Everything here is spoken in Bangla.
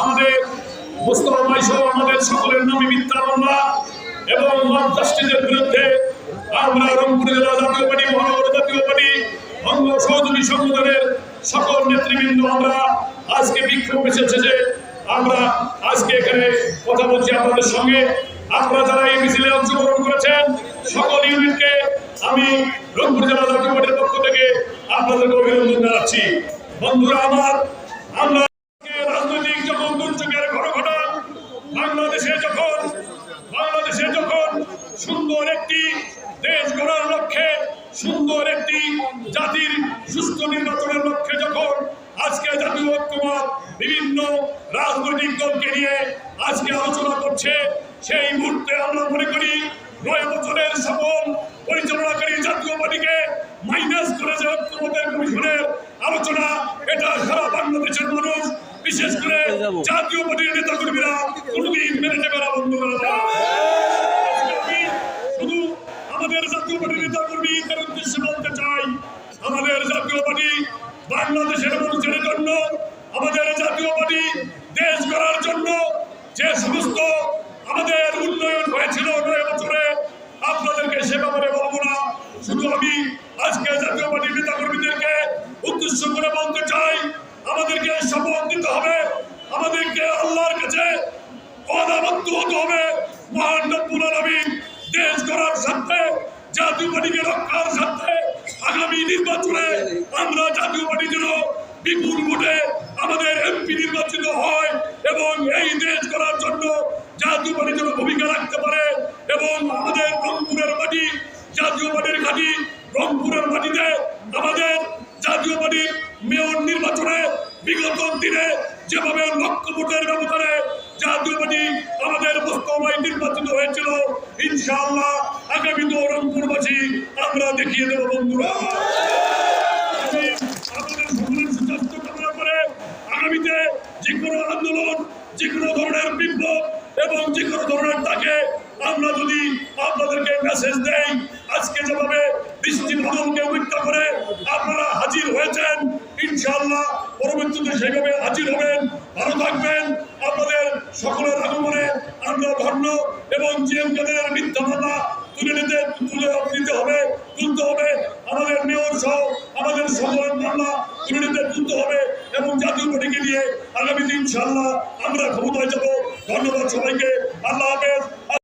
আমাদের মোস্তফা ভাই আমাদের সকলের নামে মিথ্যা এবং জাস্টিসের বিরুদ্ধে আমরা রংপুর জেলা জাতীয় পার্টি, মহানগর জাতীয় পার্টি, অঙ্গ সহযোগী সংগঠনের সকল নেতৃবৃন্দ আমরা আজকে বিক্ষোভ এসেছে যে আমরা আজকে এখানে কথা বলছি আপনাদের সঙ্গে। আপনারা যারা এই মিছিলে অংশগ্রহণ করেছেন, সকল ইউনিটকে আমি রংপুর জেলা জাতীয় পার্টির পক্ষ থেকে আপনাদেরকে অভিনন্দন জানাচ্ছি। বন্ধুরা, আমার আমরা আজকে রাজনৈতিক যখন দুর্যোগের ঘটঘটা বাংলাদেশে যখন বাংলাদেশে যখন সুন্দর একটি দেশ গড়ার লক্ষ্যে সুন্দর একটি জাতির সুস্থ নির্বাচনের লক্ষ্যে যখন আজকে জাতীয় ঐক্যমত বিভিন্ন রাজনৈতিক দলকে নিয়ে আজকে আলোচনা করছে সেই মুহূর্তে আমরা মনে করি নয় বছরের সফল পরিচালনাকারী জাতীয় পার্টিকে মাইনাস করে যে ঐক্যমতের কমিশনের আলোচনা। এটা সারা বাংলাদেশের মানুষ বিশেষ করে জাতীয় পার্টির নেতা কর্মীরা কোনোদিন মেনে নেবে না বন্ধুরা। জাতীয় পার্টি বাংলাদেশের মানুষের জন্য, আমাদের জাতীয় পার্টি দেশ গড়ার জন্য যে সমস্ত আমাদের উন্নয়ন হয়েছিল নয় বছরে, আপনাদেরকে সে ব্যাপারে বলব না। শুধু আমি আজকে জাতীয় পার্টির নেতা কর্মীদেরকে উদ্দেশ্য করে বলতে চাই, আমাদেরকে শপথ নিতে হবে, আমাদেরকে আল্লাহর কাছে অনাবদ্ধ হতে হবে। মহান রব্বুল দেশ গড়ার স্বার্থে জাতীয় পার্টিকে রক্ষার স্বার্থে আগামী নির্বাচনে আমরা জাতীয় পার্টি যেন বিপুল ভোটে আমাদের এমপি নির্বাচিত হয় এবং এই দেশ গড়ার জন্য জাতীয় পার্টি যেন ভূমিকা রাখতে পারে এবং আমাদের রংপুরের মাটি, জাতীয় পার্টির ঘাঁটি রংপুরের মাটিতে আমাদের জাতীয় পার্টির মেয়র নির্বাচনে বিগত দিনে যেভাবে লক্ষ ভোটের ব্যবধানে জাতীয় পার্টি আমাদের মোস্তফায় নির্বাচিত হয়েছিল, ইনশাআল্লাহ আগামী তো রংপুরবাসী আমরা দেখিয়ে দেবো বন্ধুরা। আগামীতে আন্দোলন ধরনের এবং যে আমরা যদি আপনাদেরকে মেসেজ আজকে যেভাবে করে আপনারা হাজির হয়েছেন হাজির হবেন, ভালো থাকবেন। আপনাদের সকলের আগমনে আমরা ধন্য এবং জিএম কাদের মিথ্যা তুলে তুলে নিতে হবে, তুলতে হবে। আমাদের মেয়র সহ আমাদের সকলের মামলা তুলে নিতে তুলতে হবে এবং জাতীয় পার্টিকে নিয়ে আগামী দিন ইনশাল্লাহ আমরা ক্ষমতায় যাব। ধন্যবাদ সবাইকে। আল্লাহ হাফেজ।